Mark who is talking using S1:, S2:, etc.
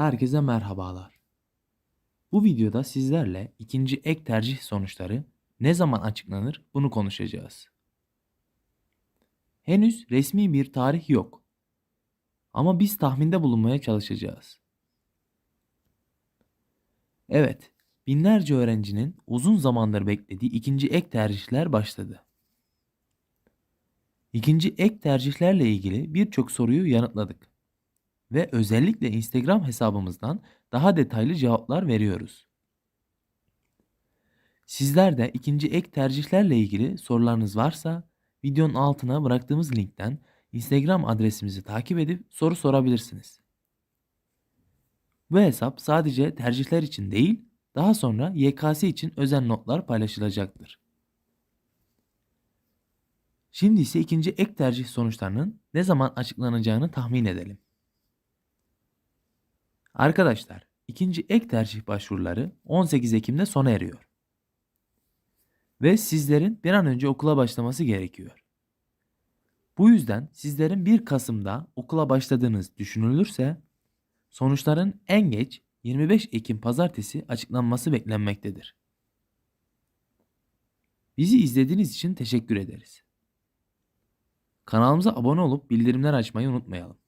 S1: Herkese merhabalar. Bu videoda sizlerle ikinci ek tercih sonuçları ne zaman açıklanır bunu konuşacağız. Henüz resmi bir tarih yok. Ama biz tahminde bulunmaya çalışacağız. Evet, binlerce öğrencinin uzun zamandır beklediği ikinci ek tercihler başladı. İkinci ek tercihlerle ilgili birçok soruyu yanıtladık ve özellikle Instagram hesabımızdan daha detaylı cevaplar veriyoruz. Sizler de ikinci ek tercihlerle ilgili sorularınız varsa videonun altına bıraktığımız linkten Instagram adresimizi takip edip soru sorabilirsiniz. Bu hesap sadece tercihler için değil, daha sonra YKS için özel notlar paylaşılacaktır. Şimdi ise ikinci ek tercih sonuçlarının ne zaman açıklanacağını tahmin edelim. Arkadaşlar, ikinci ek tercih başvuruları 18 Ekim'de sona eriyor. Ve sizlerin bir an önce okula başlaması gerekiyor. Bu yüzden sizlerin 1 Kasım'da okula başladığınız düşünülürse sonuçların en geç 25 Ekim pazartesi açıklanması beklenmektedir. Bizi izlediğiniz için teşekkür ederiz. Kanalımıza abone olup bildirimler açmayı unutmayalım.